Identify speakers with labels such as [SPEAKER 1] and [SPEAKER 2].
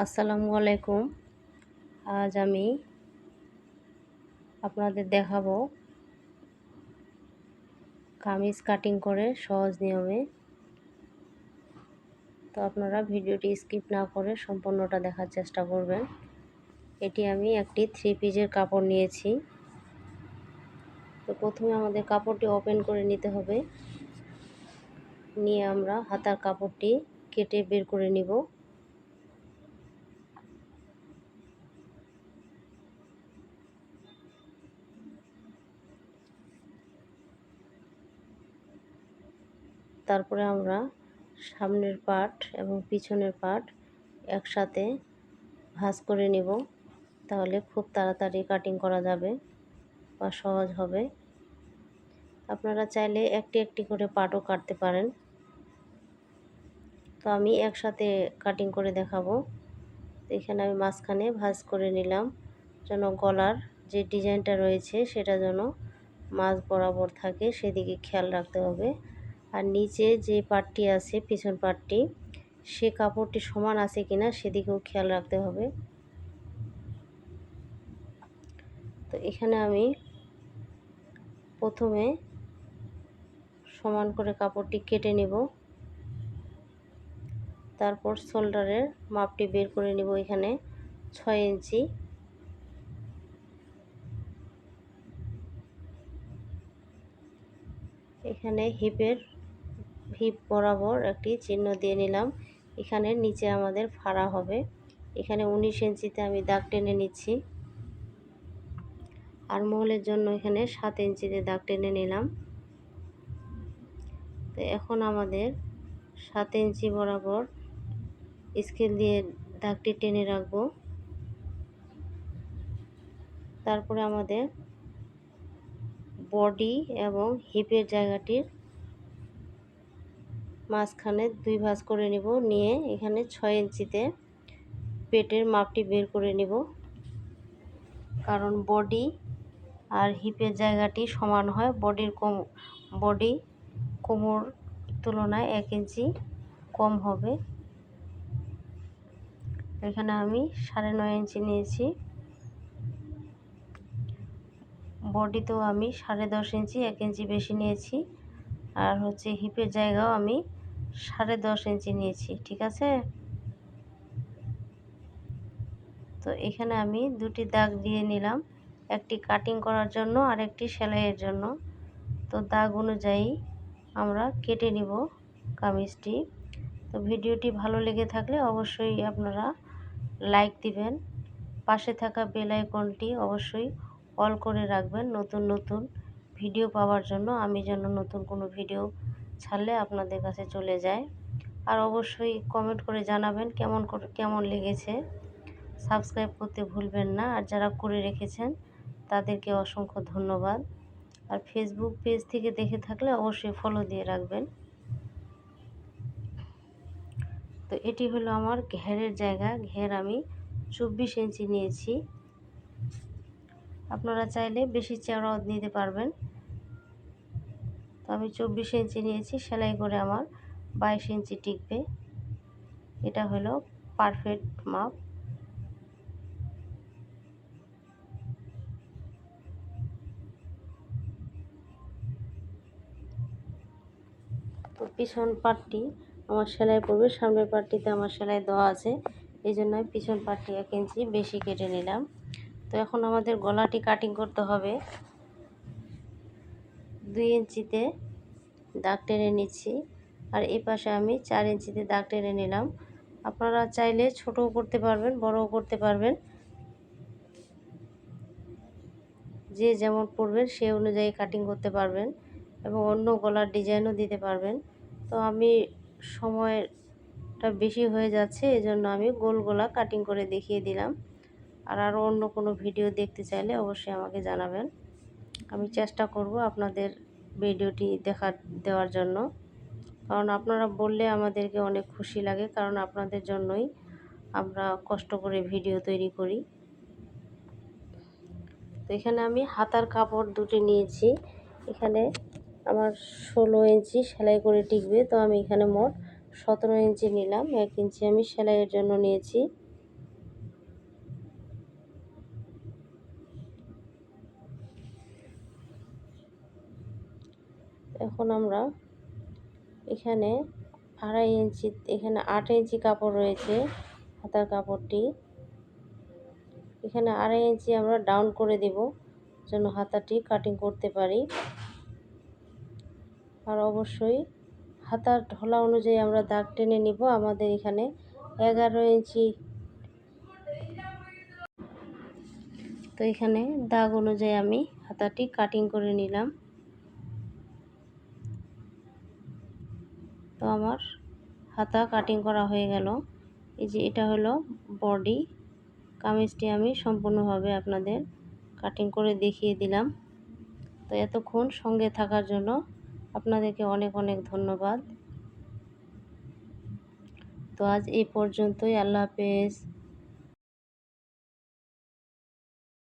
[SPEAKER 1] আসসালামু আলাইকুম। আজ আমি আপনাদের দেখাবো কামিজ কাটিং করে সহজ নিয়মে। তো আপনারা ভিডিওটি স্কিপ না করে সম্পূর্ণটা দেখার চেষ্টা করবেন। এটি আমি একটি থ্রি পিজের কাপড় নিয়েছি। তো প্রথমে আমাদের কাপড়টি ওপেন করে নিতে হবে। নিয়ে আমরা হাতার কাপড়টি কেটে বের করে নিব। তারপরে আমরা সামনের পার্ট এবং পিছনের পার্ট একসাথে ভাঁজ করে নেব। তাহলে খুব তাড়াতাড়ি কাটিং করা যাবে বা সহজ হবে। আপনারা চাইলে একটি একটি করে পাটও কাটতে পারেন। তো আমি একসাথে কাটিং করে দেখাবো। এখানে আমি মাঝখানে ভাঁজ করে নিলাম যেন গলার যে ডিজাইনটা রয়েছে সেটা যেন মাছ বরাবর থাকে, সেদিকে খেয়াল রাখতে হবে। আর নিচে যে পাটটি আছে, পিছন পাটটি, সে কাপড়টি সমান আছে কিনা সেদিকেও খেয়াল রাখতে হবে। তো এখানে আমি প্রথমে সমান করে কাপড়টি কেটে নিব। তারপর শোল্ডারের মাপটি বের করে নিব এখানে ছয় ইঞ্চি। এখানে হিপের হিপ বরাবর একটি চিহ্ন দিয়ে নিলাম। এখানে নিচে আমাদের ফাড়া হবে। এখানে উনিশ ইঞ্চিতে আমি দাগ টেনে নিচ্ছি। আর মহলের জন্য এখানে সাত ইঞ্চিতে দাগ টেনে নিলাম। তো এখন আমাদের সাত ইঞ্চি বরাবর স্কেল দিয়ে দাগটি টেনে রাখব। তারপরে আমাদের বডি এবং হিপের জায়গাটির মাঝখানে দুই ভাঁজ করে নিব। নিয়ে এখানে ছয় ইঞ্চিতে পেটের মাপটি বের করে নিব। কারণ বডি আর হিপের জায়গাটি সমান হয়। বডির কম, বডি কোমর তুলনায় এক ইঞ্চি কম হবে। এখানে আমি সাড়ে নয় ইঞ্চি নিয়েছি। বডিতেও আমি সাড়ে দশ ইঞ্চি, এক ইঞ্চি বেশি নিয়েছি। আর হচ্ছে হিপের জায়গাও আমি সাড়ে দশ ইঞ্চি নিয়েছি, ঠিক আছে? তো এখানে আমি দুটি দাগ দিয়ে নিলাম, একটি কাটিং করার জন্য আর একটি সেলাইয়ের জন্য। তো দাগ অনুযায়ী আমরা কেটে নিব কামিজটি। তো ভিডিওটি ভালো লেগে থাকলে অবশ্যই আপনারা লাইক দিবেন। পাশে থাকা বেল আইকনটি অবশ্যই অল করে রাখবেন নতুন নতুন ভিডিও পাওয়ার জন্য আমি যেন নতুন কোনো ভিডিও ছাড়লে আপনাদের কাছে চলে যায় আর অবশ্যই কমেন্ট করে জানাবেন কেমন কেমন লেগেছে। সাবস্ক্রাইব করতে ভুলবেন না। আর যারা করে রেখেছেন, তাদেরকে অসংখ্য ধন্যবাদ। আর ফেসবুক পেজ থেকে দেখে থাকলে অবশ্যই ফলো দিয়ে রাখবেন। তো এটি হলো আমার ঘেরের জায়গা। ঘের আমি চব্বিশ ইঞ্চি নিয়েছি। আপনারা চাইলে বেশি চেওড়াও নিতে পারবেন। তো আমি চব্বিশ ইঞ্চি নিয়েছি, সেলাই করে আমার বাইশ ইঞ্চি টিকবে। এটা হলো পারফেক্ট মাপ। তো পিছন পাটটি আমার সেলাই পড়বে, সামনের পাটটিতে আমার সেলাই দেওয়া আছে। এই জন্য পিছন পাটটি এক ইঞ্চি বেশি কেটে নিলাম। তো এখন আমাদের গলাটি কাটিং করতে হবে। দুই ইঞ্চিতে দাগ টেনে নিচ্ছি। আর এই পাশে আমি চার ইঞ্চিতে দাগ টেনে নিলাম। আপনারা চাইলে ছোটও করতে পারবেন, বড়ও করতে পারবেন। যে যেমন পড়বেন সে অনুযায়ী কাটিং করতে পারবেন এবং অন্য গলার ডিজাইনও দিতে পারবেন। তো আমি সময়টা বেশি হয়ে যাচ্ছে, এজন্য আমি গোল গোলা কাটিং করে দেখিয়ে দিলাম। আর আরও অন্য কোনো ভিডিও দেখতে চাইলে অবশ্যই আমাকে জানাবেন। আমি চেষ্টা করব আপনাদের ভিডিওটি দেখা দেওয়ার জন্য। কারণ আপনারা বললে আমাদেরকে অনেক খুশি লাগে, কারণ আপনাদের জন্যই আমরা কষ্ট করে ভিডিও তৈরি করি। তো এখানে আমি হাতার কাপড় দুটি নিয়েছি। এখানে আমার ষোলো ইঞ্চি সেলাই করে টিকবে। তো আমি এখানে মোট সতেরো ইঞ্চি নিলাম। এক ইঞ্চি আমি সেলাইয়ের জন্য নিয়েছি। এখন আমরা এখানে আড়াই ইঞ্চি, এখানে আট ইঞ্চি কাপড় রয়েছে হাতার কাপড়টি। এখানে আড়াই ইঞ্চি আমরা ডাউন করে দেব যেন হাতাটি কাটিং করতে পারি। আর অবশ্যই হাতার ঢলা অনুযায়ী আমরা দাগ টেনে নিব আমাদের এখানে এগারো ইঞ্চি। তো এখানে দাগ অনুযায়ী আমি হাতাটি কাটিং করে নিলাম। তো আমার হাতা কাটিং করা হয়ে গেল। এই যে এটা হলো বডি কামিজটি আমি সম্পূর্ণভাবে আপনাদের কাটিং করে দেখিয়ে দিলাম। তো এতক্ষণ সঙ্গে থাকার জন্য আপনাদেরকে অনেক অনেক ধন্যবাদ। তো আজ এই পর্যন্তই। আল্লাহ হাফেজ।